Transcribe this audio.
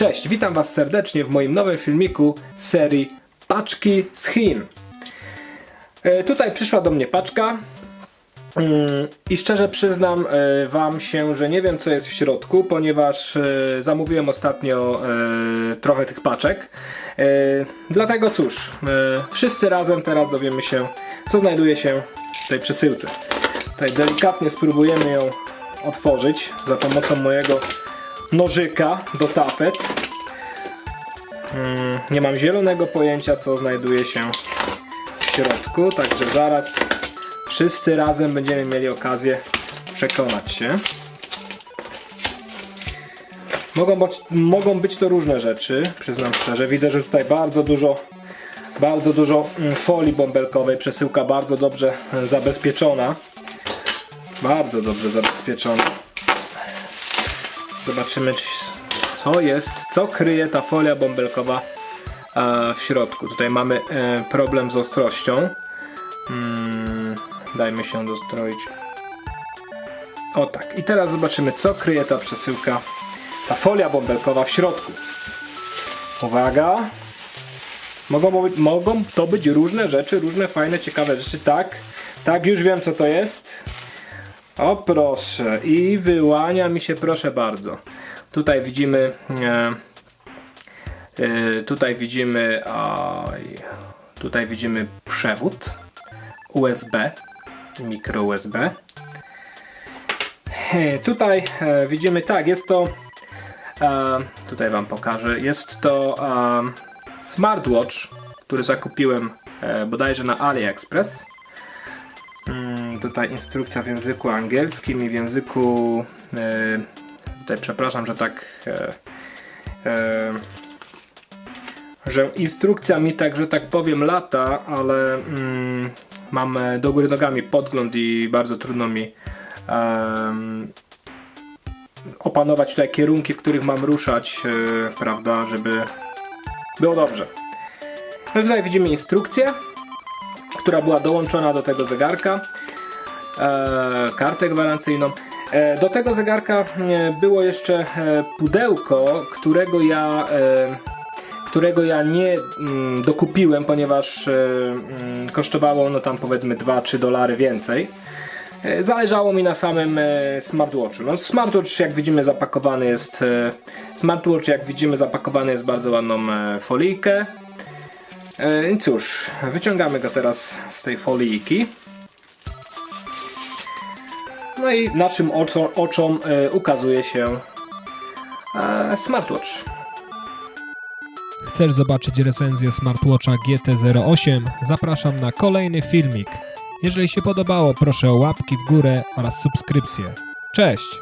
Cześć, witam Was serdecznie w moim nowym filmiku z serii Paczki z Chin. E, Tutaj przyszła do mnie paczka mm, i szczerze przyznam e, Wam się, że nie wiem co jest w środku, ponieważ e, zamówiłem ostatnio trochę tych paczek. Dlatego cóż, wszyscy razem teraz dowiemy się, co znajduje się w tej przesyłce. Tutaj delikatnie spróbujemy ją otworzyć za pomocą mojego nożyka do tapet. Mm, Nie mam zielonego pojęcia, co znajduje się w środku, także zaraz wszyscy razem będziemy mieli okazję przekonać się. Mogą być, mogą być to różne rzeczy, przyznam szczerze. Widzę, że tutaj bardzo dużo, bardzo dużo mm, folii bąbelkowej, przesyłka bardzo dobrze mm, zabezpieczona. Bardzo dobrze zabezpieczona. Zobaczymy, czy- co jest, co kryje ta folia bąbelkowa e, w środku. Tutaj mamy e, problem z ostrością. Mm, dajmy się dostroić. O tak, i teraz zobaczymy, co kryje ta przesyłka, ta folia bąbelkowa w środku. Uwaga! Mogą, mogą to być różne rzeczy, różne fajne, ciekawe rzeczy. Tak, tak, już wiem, co to jest. O proszę, i wyłania mi się, proszę bardzo. Tutaj widzimy, e, e, tutaj widzimy, oj, tutaj widzimy przewód USB, mikro USB. E, Tutaj e, widzimy, tak, jest to, e, tutaj Wam pokażę, jest to e, smartwatch, który zakupiłem e, bodajże na AliExpress. Mm, Tutaj instrukcja w języku angielskim i w języku. E, tutaj przepraszam, że tak. E, e, że instrukcja mi tak, że tak powiem, lata, ale mm, mam do góry nogami podgląd i bardzo trudno mi opanować tutaj kierunki, w których mam ruszać, prawda, żeby było dobrze. No tutaj widzimy instrukcję która była dołączona do tego zegarka, e, kartę gwarancyjną. E, do tego zegarka e, było jeszcze pudełko, którego ja, którego ja nie mm, dokupiłem, ponieważ mm, kosztowało ono tam powiedzmy 2-3 dolary więcej. Zależało mi na samym smartwatchu. No, smartwatch jak widzimy zapakowany jest smartwatch jak widzimy zapakowany jest bardzo ładną folijkę. E, cóż, wyciągamy go teraz z tej folijki. No i naszym oczom, oczom e, ukazuje się e, smartwatch. Chcesz zobaczyć recenzję smartwatcha GT08? Zapraszam na kolejny filmik. Jeżeli się podobało, proszę o łapki w górę oraz subskrypcję. Cześć!